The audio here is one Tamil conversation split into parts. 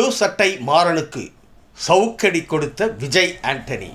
ப்ளூ சட்டை மாறனுக்கு சவுக்கடி கொடுத்த விஜய் ஆண்டனி.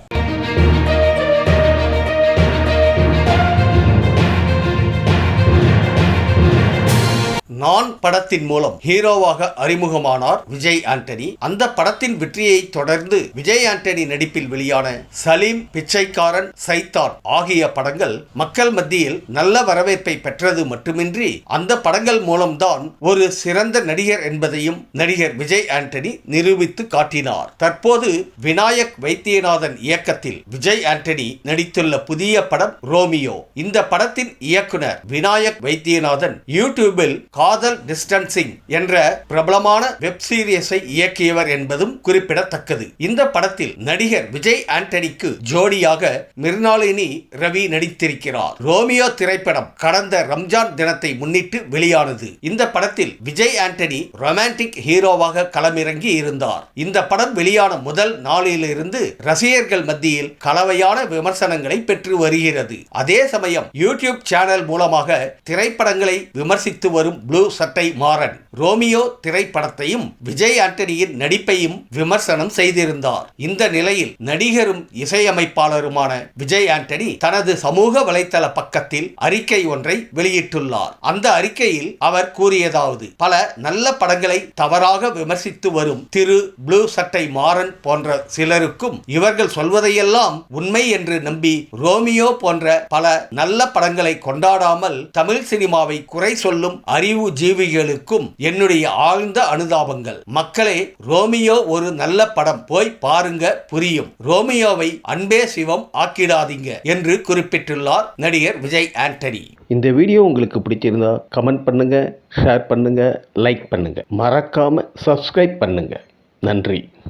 நான் படத்தின் மூலம் ஹீரோவாக அறிமுகமானார் விஜய் ஆண்டனி. அந்த படத்தின் வெற்றியை தொடர்ந்து விஜய் ஆண்டனி நடிப்பில் வெளியான சலீம் பிச்சைக்காரன் சைத்தான் ஆகிய படங்கள் மக்கள் மத்தியில் நல்ல வரவேற்பை பெற்றது மட்டுமின்றி அந்த படங்கள் மூலம்தான் ஒரு சிறந்த நடிகர் என்பதையும் நடிகர் விஜய் ஆண்டனி நிரூபித்து காட்டினார். தற்போது விநாயக் வைத்தியநாதன் இயக்கத்தில் விஜய் ஆண்டனி நடித்துள்ள புதிய படம் ரோமியோ. இந்த படத்தின் இயக்குனர் விநாயக் வைத்தியநாதன் யூடியூபில் காதல் டிஸ்டன்சிங் என்ற பிரபலமான வெப் சீரியஸை இயக்கியவர் என்பதும் குறிப்பிடத்தக்கது. இந்த படத்தில் நடிகர் விஜய் ஆண்டனிக்கு ஜோடியாக மிர்னாலினி ரவி நடித்திருக்கிறார். ரோமியோ திரைப்படம் கடந்த ரம்ஜான் தினத்தை முன்னிட்டு வெளியானது. இந்த படத்தில் விஜய் ஆண்டனி ரொமான்டிக் ஹீரோவாக களமிறங்கி இருந்தார். இந்த படம் வெளியான முதல் நாளிலிருந்து ரசிகர்கள் மத்தியில் கலவையான விமர்சனங்களை பெற்று வருகிறது. அதே சமயம் யூடியூப் சேனல் மூலமாக திரைப்படங்களை விமர்சித்து வரும் ப்ளூ சட்டை மாறன். ரோமியோ திரைப்படத்தையும் விஜய் ஆண்டனியின் நடிப்பையும் விமர்சனம் செய்திருந்தார். இந்த நிலையில் நடிகரும் இசையமைப்பாளருமான விஜய் ஆண்டனி தனது சமூக வலைத்தள பக்கத்தில் அறிக்கை ஒன்றை வெளியிட்டுள்ளார். அந்த அறிக்கையில் அவர் கூறியதாவது பல நல்ல படங்களை தவறாக விமர்சித்து வரும் திரு ப்ளூ சட்டை மாறன் போன்ற சிலருக்கும் இவர்கள் சொல்வதையெல்லாம் உண்மை என்று நம்பி ரோமியோ போன்ற பல நல்ல படங்களை கொண்டாடாமல் தமிழ் சினிமாவை குறை சொல்லும் அறிவு ஜீவிகளுக்கும் என்னுடைய ஆழ்ந்த அனுதாபங்கள் மக்களே ரோமியோ ஒரு நல்ல படம் போய் பாருங்க புரியும் ரோமியோவை அன்பே சிவம் ஆக்கிடாதீங்க என்று குறிப்பிட்டுள்ளார் நடிகர் விஜய் ஆண்டனி இந்த வீடியோ உங்களுக்கு பிடிச்சிருந்தா கமெண்ட் பண்ணுங்க ஷேர் பண்ணுங்க லைக் பண்ணுங்க மறக்காம சப்ஸ்கிரைப் பண்ணுங்க நன்றி